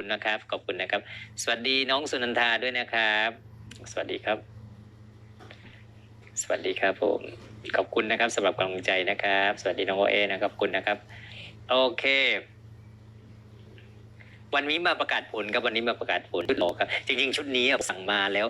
คุณนะครับ ขอบคุณนะครับ สวัสดีน้องสุนันทาด้วยนะครับ สวัสดีครับ สวัสดีครับผมขอบคุณนะครับสำหรับกำลังใจนะครับ สวัสดีน้องโอเอนะครับคุณนะครับ โอเค วันนี้มาประกาศผลครับวันนี้มาประกาศผลชุดหลอครับจริงๆชุดนี้สั่งมาแล้ว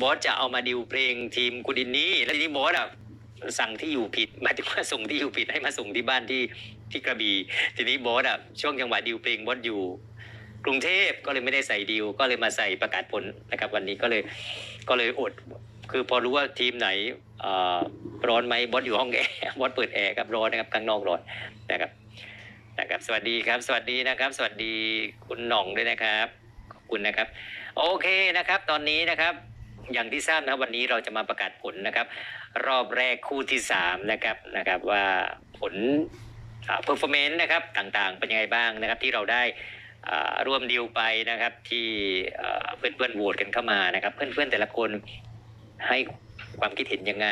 บอสจะเอามาดิวเพลงทีมคุณอินนี่แล้วทีนี้บอสอะสั่งที่อยู่ผิดหมายถึงว่าส่งที่อยู่ผิดให้มาส่งที่บ้านที่ที่กระบี่ทีนี้บอสอะช่วงจังหวะดิวเพลงบอสอยู่ กรุงเทพก็เลยไม่ได้ใส่ดิวก็เลยมาใส่ประกาศผลนะครับ วันนี้ก็เลยก็เลยอด คือพอรู้ว่าทีมไหนร้อนไหมบอสอยู่ห้องแอร์บอสเปิดแอร์ครับร้อนนะครับข้างนอกร้อนนะครับนะครับ สวัสดีครับ สวัสดีนะครับ สวัสดีคุณหน่องด้วยนะครับขอบคุณนะครับ โอเคนะครับ ตอนนี้นะครับอย่างที่ทราบนะวันนี้เราจะมาประกาศผลนะครับ รอบแรกคู่ที่สามนะครับนะครับว่าผลเพอร์ฟอร์แมนซ์นะครับต่างๆ เป็นยังไงบ้างนะครับที่เราได้ ร่วมดีลไปนะครับที่อ่าเพื่อนๆโหวตกันเข้ามานะครับเพื่อนๆแต่ละคนให้ความคิดเห็นยังไง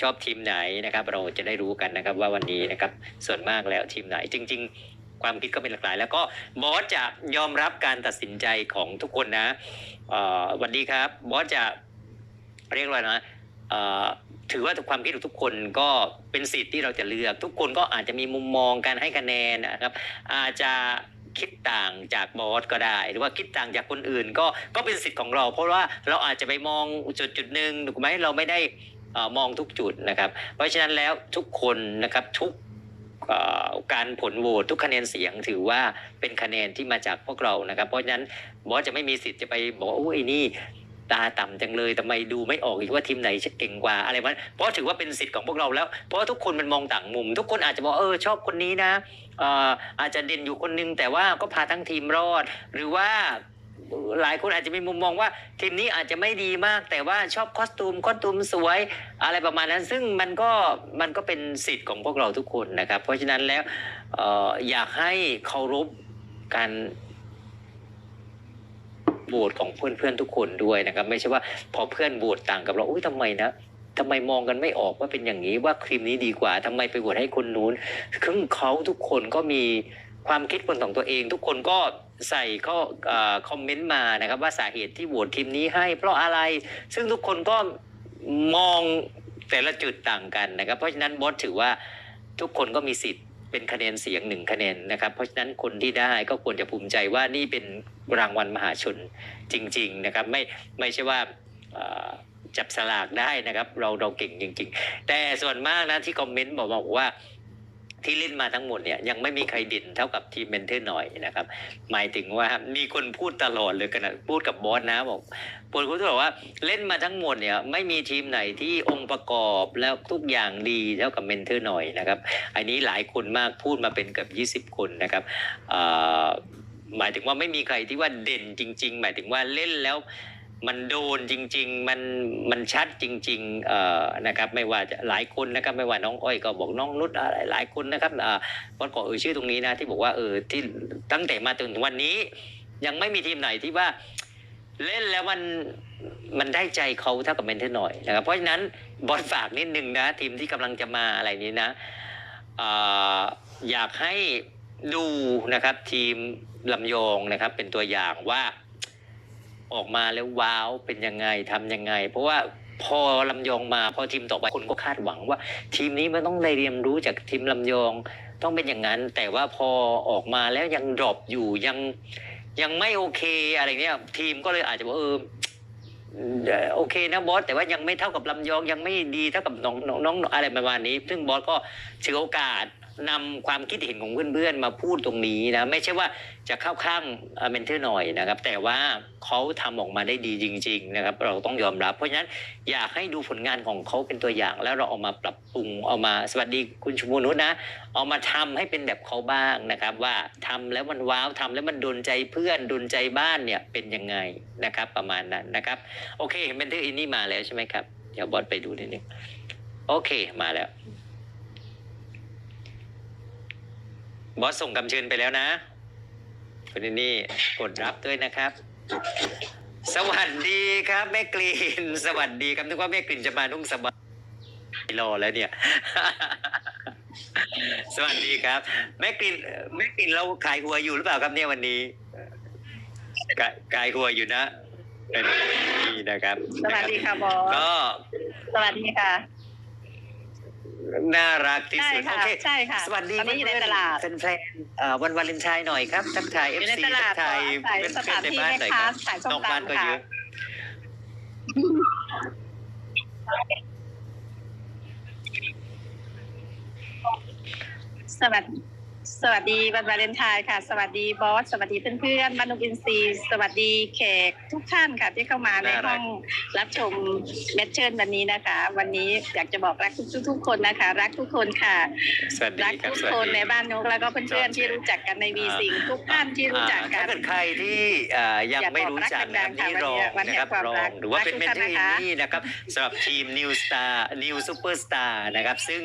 ชอบทีมไหนนะครับ เราจะได้รู้กันนะครับว่าวันนี้นะครับส่วนมากแล้วทีมไหน จริง ๆ ความคิดก็เป็นหลากหลาย แล้วก็บอสจะยอมรับการตัดสินใจของทุกคนนะวันดีครับบอสจะเรียกว่าอะไรนะถือว่าความคิดของทุกคนก็เป็นสิทธิ์ที่เราจะเลือก ทุกคนก็อาจจะมีมุมมองการให้คะแนนนะครับ อาจจะ คิดต่างจากบอสก็ได้ หรือว่าคิดต่างจากคนอื่นก็ก็เป็นสิทธิ์ของเรา เพราะว่าเราอาจจะไปมองจุดจุดหนึ่งถูกไหมเราไม่ได้มองทุกจุดนะครับ เพราะฉะนั้นแล้วทุกคนนะครับทุกการผลโหวตทุกคะแนนเสียงถือว่าเป็นคะแนนที่มาจากพวกเรานะครับ เพราะฉะนั้นบอสจะไม่มีสิทธิ์จะไปบอกว่าโอ้ยนี่ตาต่ำจังเลยทำไมดูไม่ออกอีกว่าทีมไหนเก่งกว่าอะไรวะเพราะถือว่าเป็นสิทธิ์ของพวกเราแล้ว เพราะทุกคนมันมองต่างมุม ทุกคนอาจจะบอกเออชอบคนนี้นะ อาจจะเด่นอยู่คนนึง แต่ว่าก็พาทั้งทีมรอด หรือว่าหลายคนอาจจะมีมุมมองว่าทีมนี้อาจจะไม่ดีมาก แต่ว่าชอบคอสตูมคอสตูมสวย อะไรประมาณนั้น ซึ่งมันก็มันก็เป็นสิทธิ์ของพวกเราทุกคนนะครับ เพราะฉะนั้นแล้วอออยากให้เคารพการโหวตของเพื่อนๆทุกคนด้วยนะครับ ไม่ใช่ว่าพอเพื่อนโหวตต่างกับเราอุ้ยทำไมนะ ทำไมมองกันไม่ออกว่าเป็นอย่างนี้ว่าครีมนี้ดีกว่าทำไมไปโหวตให้คนนู้นคือเขาทุกคนก็มีความคิดคนของตัวเอง ทุกคนก็ใส่ข้ออคอมเมนต์มานะครับ ว่าสาเหตุที่โหวตทีมนี้ให้ เพราะอะไรซึ่งทุกคนก็มองแต่ละจุดต่างกันนะครับ เพราะฉะนั้นบอสถือว่าทุกคนก็มีสิทธิ์เป็นคะแนนเสียงหนึ่งคะแนนนะครับ เพราะฉะนั้นคนที่ได้ก็ควรจะภูมิใจว่านี่เป็นรางวัลมหาชนจริง ๆนะครับ ไม่ไม่ใช่ว่า จับสลากได้นะครับ เราเราเก่งจริง ๆ แต่ส่วนมากนะที่คอมเมนต์บอกบอกว่าที่เล่นมาทั้งหมดเนี่ยยังไม่มีใครด่นเท่ากับทีมเมนเทอร์หน่อยนะครับ หมายถึงว่ามีคนพูดตลอดเลยขนาดพูดกับบอสนะบอกปนพูดตลอดว่าเล่นมาทั้งหมดเนี่ยไม่มีทีมไหนที่องค์ประกอบแล้วทุกอย่างดีเท่ากับเมนเทอร์หน่อยนะครับ อันนี้หลายคนมากพูดมาเป็นเกือบ20 คนนะครับหมายถึงว่าไม่มีใครที่ว่าเด่นจริง ๆ หมายถึงว่าเล่นแล้ว มันโดนจริง ๆ มันมันชัดจริงๆเอ่อนะครับ ไม่ว่าจะหลายคนนะครับ ไม่ว่าน้องอ้อยก็บอกน้องนุชอะไรหลายคนนะครับอ่าก็ขอเอ่ยชื่อตรงนี้นะที่บอกว่าเออที่ตั้งแต่มาถึงวันนี้ ยังไม่มีทีมไหนที่ว่าเล่นแล้วมันมันได้ใจเขาเท่ากับเมนเทอร์หน่อยนะครับ เพราะฉะนั้นบอลฝากนิดนึงนะ ทีมที่กำลังจะมาอะไรนี้นะเอ่ออยากให้ดูนะครับทีมลำยองนะครับ เป็นตัวอย่างว่า ออกมาแล้วว้าวเป็นยังไงทำยังไง เพราะว่าพอลำยองมาพอทีมต่อไปคนก็คาดหวังว่า ทีมนี้มันต้องได้เรียนรู้จากทีมลำยองต้องเป็นอย่างนั้น แต่ว่าพอออกมาแล้วยังดรอปอยู่ยังยังไม่โอเคอะไรเนี้ยทีมก็เลยอาจจะบอกเออโอเคนะบอสแต่ว่ายังไม่เท่ากับลำยองยังไม่ดีเท่ากับน้องน้องน้องอะไรประมาณนี้ ซึ่งบอสก็ถือโอกาส นำความคิดเห็นของเพื่อนๆ มาพูดตรงนี้นะ ไม่ใช่ว่าจะเข้าข้างเมนเทอร์หน่อยนะครับ แต่ว่าเขาทำออกมาได้ดีจริง ๆ นะครับ เราต้องยอมรับ เพราะฉะนั้นอยากให้ดูผลงานของเขาเป็นตัวอย่าง แล้วเราเอามาปรับปรุงเอามาสวัสดีคุณชมูนุชนะ เอามาทำให้เป็นแบบเขาบ้างนะครับ ว่าทำแล้วมันว้าวทำแล้วมันดนใจเพื่อนดนใจบ้านเนี่ยเป็นยังไงนะครับ ประมาณนั้นนะครับ โอเคเมนเทอร์อินนี่มาแล้วใช่ไหมครับเดี๋ยวบอสไปดูนิดนึงโอเคมาแล้ว บอสส่งคำเชิญไปแล้วนะคุณอินนี่กดรับด้วยนะครับ สวัสดีครับแม่กลิ่น สวัสดีครับนึกว่าแม่กลิ่นจะมานุ่งสบายรอแล้วเนี่ย สวัสดีครับ แม่กลิ่นแม่กลิ่นเราขายหัวอยู่หรือเปล่าครับเนี่ยวันนี้กายกายหัวอยู่นะเป็นนี่นะครับ สวัสดีค่ะบอสก็ สวัสดีค่ะ น่ารักที่ใช่สุดค่ะโอเคใช่ค่ะสวัสดีตอนนี้อยู่ในตลาด เป็นแฟนๆเอ่อวันวาเลนไทน์หน่อยครับทักทายเออฟยู่ในซีตลาทัดกทายขออาศัยเป็นสเพื่อถานนในที่บ้านแม่หน่อยคค้ารับขายส้นมอกบ้านตำก็ค่ะ เยอะ สวัสดี สวัสดีวันวาเลนไทน์ค่ะ สวัสดีบอส สวัสดีเพื่อนๆบ้านนุกอินซีย์สวัสดีแขกทุกท่านค่ะที่เข้ามาในน่ารักห้องรับชมเมทเชิญวันนี้นะคะ วันนี้อยากจะบอกรักทุกๆทุกคนนะคะ รักทุกคนค่ะสวัสดีรักครับทุกสวัสคนดีในบ้านนกแล้วก็เพื่อนๆที่รู้จักกันในวีซิงทุกท่านที่รู้จักอ่ากัถ้านเกิดใครที่อ่ายังอยากไม่บอกรู้รักจักนะครับดังๆค่ะนี่รองวันนี้นะครับวันแห่งความรอรังกหรือว่าเป็นเมรักนทุเทกอท่านร์นะคะนี่นะครับสำหรับทีม New Star New Superstar นะครับซึ่ง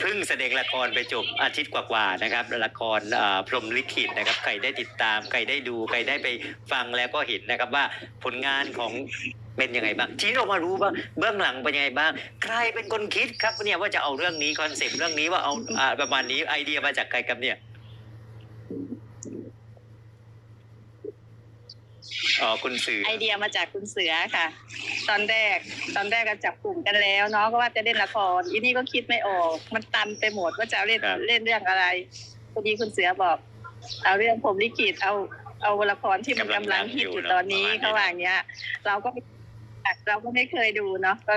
เพิ่งแสดงละครไปจบอาทิตย์กว่าๆนะครับ ละครพรมลิขิตนะครับ ใครได้ติดตาม ใครได้ดู ใครได้ไปฟังแล้วก็เห็นนะครับว่าผลงานของเป็นยังไงบ้างทีนี้เรามารู้ว่าเบื้องหลังเป็นยังไงบ้าง ใครเป็นคนคิดครับเนี่ยว่าจะเอาเรื่องนี้คอนเซปต์เรื่องนี้ว่าเอาอประมาณนี้ไอเดียมาจากใครครับเนี่ยอ๋อคุณเสือไอเดียมาจากคุณเสือค่ะ ตอนแรก ตอนแรกก็จับกลุ่มกันแล้วเนาะก็ว่าจะเล่นละครอีนี่ก็คิดไม่ออก มันตันไปหมดว่าจะเอาเล่นครับ เล่นเรื่องอะไรพอดีคุณเสือบอก เอาเรื่องผมลิขิตเอาเอาละครที่มันกำลังฮิตอยู่ตอนนี้เขาว่าอย่างเงี้ย เราก็ไม่เราก็ไม่เคยดูเนาะก็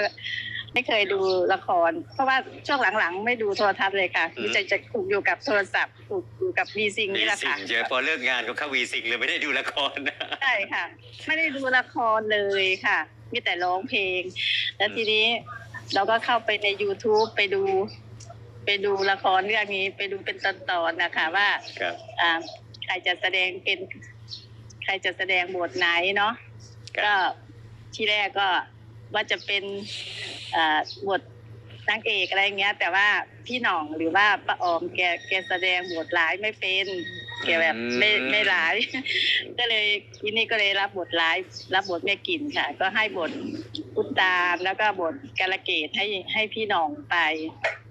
ไม่เคยดูละคร เพราะว่าช่วงหลังๆ ไม่ดูโทรทัศน์เลยค่ะคือจะจะถูกอยู่กับโทรศัพท์ถูกอยู่กับวีซิงวีนี่แหละสิค่ะ งเจอพอเลิกงานก็เข้าวีสิงเลยไม่ได้ดูละครนะ ใช่ค่ะ ไม่ได้ดูละครเลยค่ะมีแต่ร้องเพลง แล้วทีนี้เราก็เข้าไปใน YouTube ไปดู ไปดูละครเรื่องนี้ไปดูเป็นตอนๆนะคะว่าครับอ่าใครจะแสดงเป็น ใครจะแสดงบทไหนเนาะครัก็บที่แรกก็ว่าจะเป็นอ่าบทนางเอกอะไรเงี้ย แต่ว่าพี่หน่องหรือว่าป้าออมแกแกแสดงบทร้ายไม่เป็น แกแบบไม่ไม่ร้าย ก็เลยทีนี้ก็เลยรับบทร้าย รับบทแม่กินค่ะ ก็ให้บทอุตตามแล้วก็บทกาลเกตให้ให้พี่หน่องไป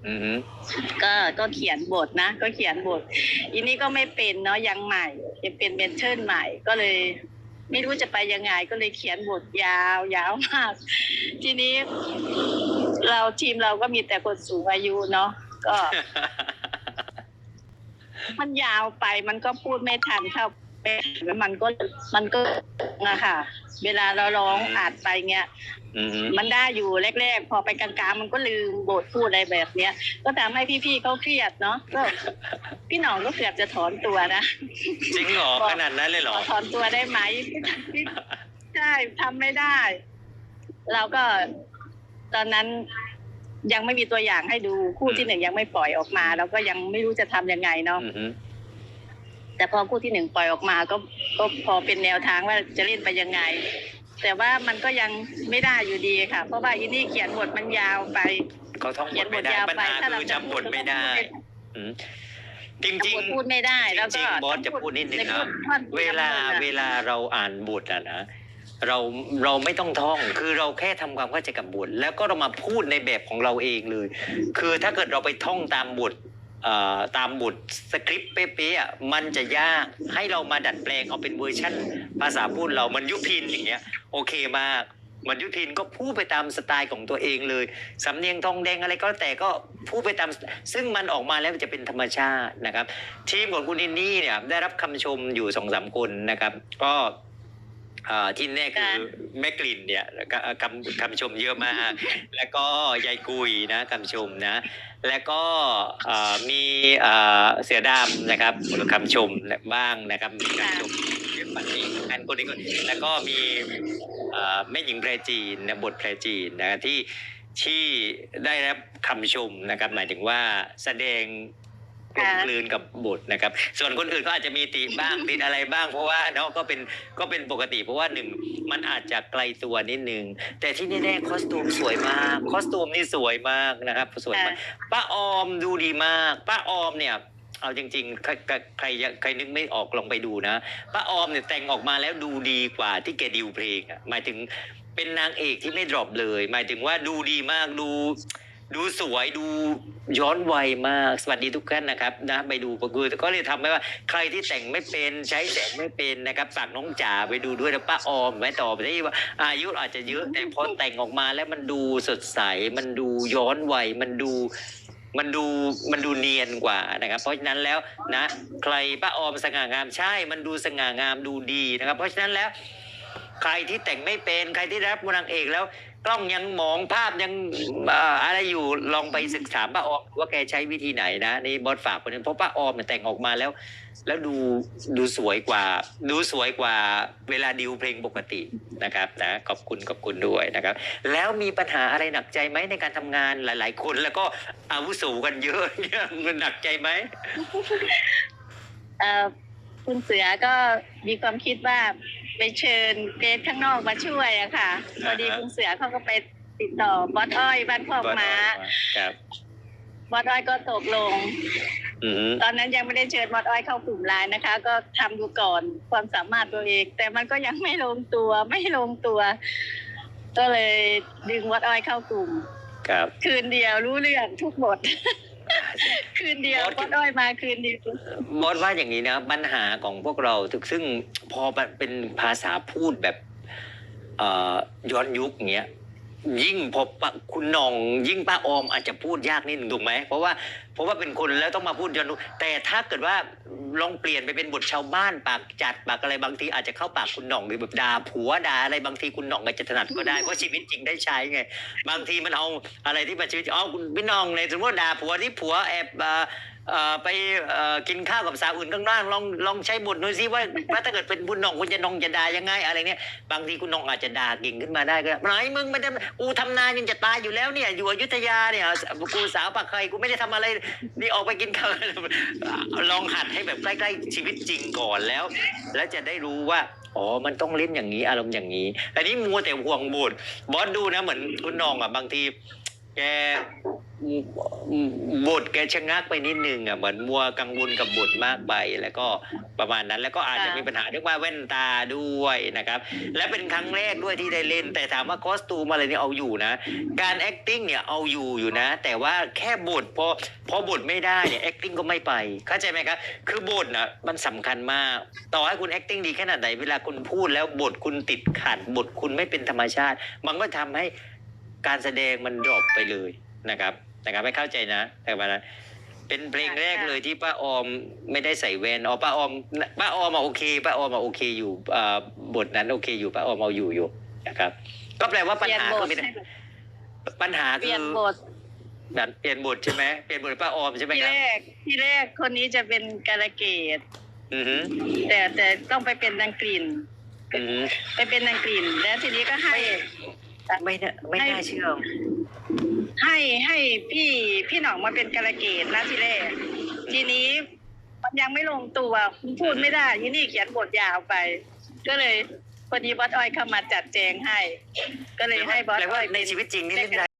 อือฮึก็ก็เขียนบทนะ ก็เขียนบทอีนี่ก็ไม่เป็นเนาะยังใหม่ยังเป็นเมนเทอร์ใหม่ก็เลย ไม่รู้จะไปยังไงก็เลยเขียนบทยาวยาวมาก ทีนี้ เราทีมเราก็มีแต่คนสูงอายุเนาะก็ มันยาวไปมันก็พูดไม่ทันเข้าไปแล้วมันก็มันก็อะค่ะ เวลาเราร้องอัดไปเงี้ยอือฮึมันได้อยู่แรก ๆ พอไปกลางๆมันก็ลืมบทพูดอะไรแบบเนี้ย ก็ทำให้พี่ๆเขาเครียดเนาะก็พี่หน่องก็เกือบจะถอนตัวนะจริงเหรอขนาดนั้นเลยเหรขออถอนตัวได้ไหมใช่ทำไม่ได้ เราก็ตอนนั้น ยังไม่มีตัวอย่างให้ดูคู่ที่หนึ่งยังไม่ปล่อยออกมา แล้วก็ยังไม่รู้จะทำยังไงเนาะอือฮึแต่พอคู่ที่หนึ่งปล่อยออกมาก็ก็พอเป็นแนวทางว่าจะเล่นไปยังไง แต่ว่ามันก็ยังไม่ได้อยู่ดีค่ะ เพราะว่าอินี่เขียนบทมันยาวไปเขาท่องบเขียทนบไม่ทได้ยาวปัญไปหาถ้าคืเราอจำบทไม่ได้อืมจริงจริงจำบทพูดไม่ได้ แล้วจริก็งๆบอสจะพูดนิดนึงนะใท่อนเวลาเวลาเราอ่านบทอะนะ เราเราไม่ต้องท่อง คือเราแค่ทำความเข้าใจกับบทแล้วก็เรามาพูดในแบบของเราเองเลย คือถ้าเกิดเราไปท่องตามบทตามบทสคริปต์เป๊ะๆมันจะยากให้เรามาดัดแปลงเอาเป็นเวอร์ชั่น ภาษาพูดเรามันยุพินอย่างเงี้ยโอเคมากมันยุพินก็พูดไปตามสไตล์ของตัวเองเลย สำเนียงทองแดงอะไรก็แต่ก็พูดไปตาม ซึ่งมันออกมาแล้วจะเป็นธรรมชาตินะครับ ทีมของคุณอินนี่เนี่ยได้รับคำชมอยู่สองสามคนนะครับ ก็ ที่แน่คือแม่กลิ่นเนี่ยก็คำคำชมเยอะมาก แล้วก็ยายกุยนะคำชมนะ แล้วก็อ่ามีอ่าเสือดำนะครับคำชมบ้างนะครับมีคำชมเยอะกว่านี้อันคนนี้ก็แล้วก็มีอ่าแม่หญิงแพรจีนนะบทแพรจีนนะที่ที่ได้รับคำชมนะครับหมายถึงว่าแสดง กลมกลืนกับบทนะครับ ส่วนคนอื่นก็อาจจะมีติบ้างติดอะไรบ้าง เพราะว่าเนาะก็เป็นก็เป็นปกติ เพราะว่าหนึ่งมันอาจจะไกลตัวนิดนึงแต่ที่แน่ๆคอสตูมสวยมากคอสตูมนี่สวยมากนะครับสวยมากป้าออมดูดีมากป้าออมเนี่ยเอาจริงๆ ใครใครใครใครนึกไม่ออกลองไปดูนะป้าออมเนี่ยแต่งออกมาแล้วดูดีกว่าที่แกดิวเพลงอะหมายถึงเป็นนางเอกที่ไม่ดรอปเลย หมายถึงว่าดูดีมากดู ดูสวยดูย้อนวัยมาก สวัสดีทุกท่านนะครับนะไปดูประกุก็เลยทำให้ว่าใครที่แต่งไม่เป็นใช้แสงไม่เป็นนะครับฝากน้องจ๋าไปดูด้วยนะป้าออมแม่ต่อไปที่ว่าอายุอาจจะเยอะแต่พอแต่งออกมาแล้วมันดูสดใสมันดูย้อนวัยมันดูมันดูมันดูเนียนกว่านะครับ เพราะฉะนั้นแล้วนะ ใครป้าออมสง่างามใช่ มันดูสง่างามดูดีนะครับ เพราะฉะนั้นแล้ว ใครที่แต่งไม่เป็นใครที่รับนางเอกแล้ว กล้องยังมองภาพยังอะไรอยู่ลองไปศึกษาป้าออมว่าแกใช้วิธีไหนนะนี่บอสฝากคนนึงเพราะป้าออมเนี่ยแต่งออกมาแล้ว แล้วดูดูสวยกว่า ดูสวยกว่าเวลาดิวเพลงปกตินะครับนะขอบคุณขอบคุณด้วยนะครับ แล้วมีปัญหาอะไรหนักใจไหมในการทำงานหลาย ๆ คนแล้วก็อาวุโสกันเยอะเนี่ยมันหนักใจไหมเออคุณเสือก็มีความคิดว่า ไปเชิญเกสข้างนอกมาช่วยอะค่ะพอดีคุณเสือเขาก็ไปติดต่อบอสอ้อยบ้านพอกม้าครับบอสอ้อยก็ตกลงอืมตอนนั้นยังไม่ได้เชิญบอสอ้อยเข้ากลุ่มไลน์นะคะ ก็ทำดูก่อนความสามารถตัวเอง แต่มันก็ยังไม่ลงตัวไม่ลงตัว ก็เลยดึงบอสอ้อยเข้ากลุ่ม ครับ คืนเดียวรู้เรื่องทุกบท คืนเดียวบอสบอสอ้อยมาคืนเดียวบอสว่าอย่างนี้นะปัญหาของพวกเราถึงซึ่งพอมันเป็นภาษาพูดแบบเอ่อย้อนยุคเงี้ยยิ่งพอปะคุณหนองยิ่งป้าออมอาจจะพูดยากนิดนึงถูกไหมเพราะว่า เพราะว่าเป็นคนแล้วต้องมาพูดย้อนยุแต่ถ้าเกิดว่าลองเปลี่ยนไปเป็นบทชาวบ้านปากจัดปากอะไรบางทีอาจจะเข้าปากคุณหน่องหรือแบบด่าผัวด่าอะไรบางทีคุณหน่องอาจจะถนัดก็ได้เพราะชีวิตจริงได้ใช้ไง บางทีมันเอาอะไรที่มันชีวิตอ๋อคุณพี่น้องในสมมติว่าด่าผัวที่ผัวแอบไปกินข้าวกับสาวอื่นข้างนอกลองลองใช้บทหน่อยสิว่าถ้าเกิดเป็นคุณน้องคุณจะนองจะด่ายังไงอะไรเนี่ยบางทีคุณน้องอาจจะด่าเก่งขึ้นมาได้ก็ได้ไหนมึงไม่ได้กูทำนานยังจะตายอยู่แล้วเนี่ยอยู่อยุธยาเนี่ยกูสาวปากใครกูไม่ได้ทำอะไรนี่ออกไปกินข้าวลองหัดให้แบบใกล้ๆชีวิตจริงก่อนแล้ว แล้วจะได้รู้ว่าอ๋อ มันต้องเล่นอย่างนี้อารมณ์อย่างนี้ แต่นี้มัวแต่ห่วงบดบอสดูนะเหมือนคุณน้องอะบางทีแก บทแกชะงักไปนิดนึงอะเหมือนมัวกังวลกับบทมากไปแล้วก็ประมาณนั้นแล้วก็อาจจะค่ะมีปัญหาเรื่องว่าแว่นตาด้วยนะครับ และเป็นครั้งแรกด้วยที่ได้เล่น แต่ถามว่าคอสตูมอะไรนี่เอาอยู่นะ การ acting เนี่ยเอาอยู่อยู่นะ แต่ว่าแค่บทพอพอบทไม่ได้เนี่ย acting ก็ไม่ไป เข้าใจไหมครับ คือบทนะมันสำคัญมาก ต่อให้คุณ acting ดีขนาดไหนเวลาคุณพูดแล้วบทคุณติดขัดบทคุณไม่เป็นธรรมชาติ มันก็ทำให้การแสดงมันดรอปไปเลยนะครับ นะครับไม่เข้าใจนะแต่ว่านะเป็นเพลงแรกเลยที่ป้าออมไม่ได้ใส่แว่นอ๋อป้าออมป้าออมมาโอเคป้าออมมาโอเคอยู่อ่าบทนั้นโอเคอยู่ป้าออมเอาอยู่อยู่นะครับ ก็แปลว่าเปปัญลี่ยนหาบก็ทไม่ได้ปัญหาเปคืลี่ยนอบทดันเปลี่ยนบทใช่ไหมเปลี่ยนบทป้าออมใช่ไหมที่ครัแรบกที่แรกคนนี้จะเป็นกาลเกตอือฮึแต่แต่ต้องไปเป็นนางกลิ่นอือฮึไปเป็นนางกลิ่นแล้วทีนี้ก็ให้ไม่น่าไม่น่าเชื่อ ให้ให้พี่พี่หน่องมาเป็นกาลเกตนะทีแรกทีนี้มันยังไม่ลงตัวพูดไม่ได้ยี่นี่เขียนบทยาวไป ก็เลยพอดีบอสอ้อยเข้ามาจัดแจงให้ ก็เลยให้บอสอ้อยในชีวิตจริงนี่เล่นได้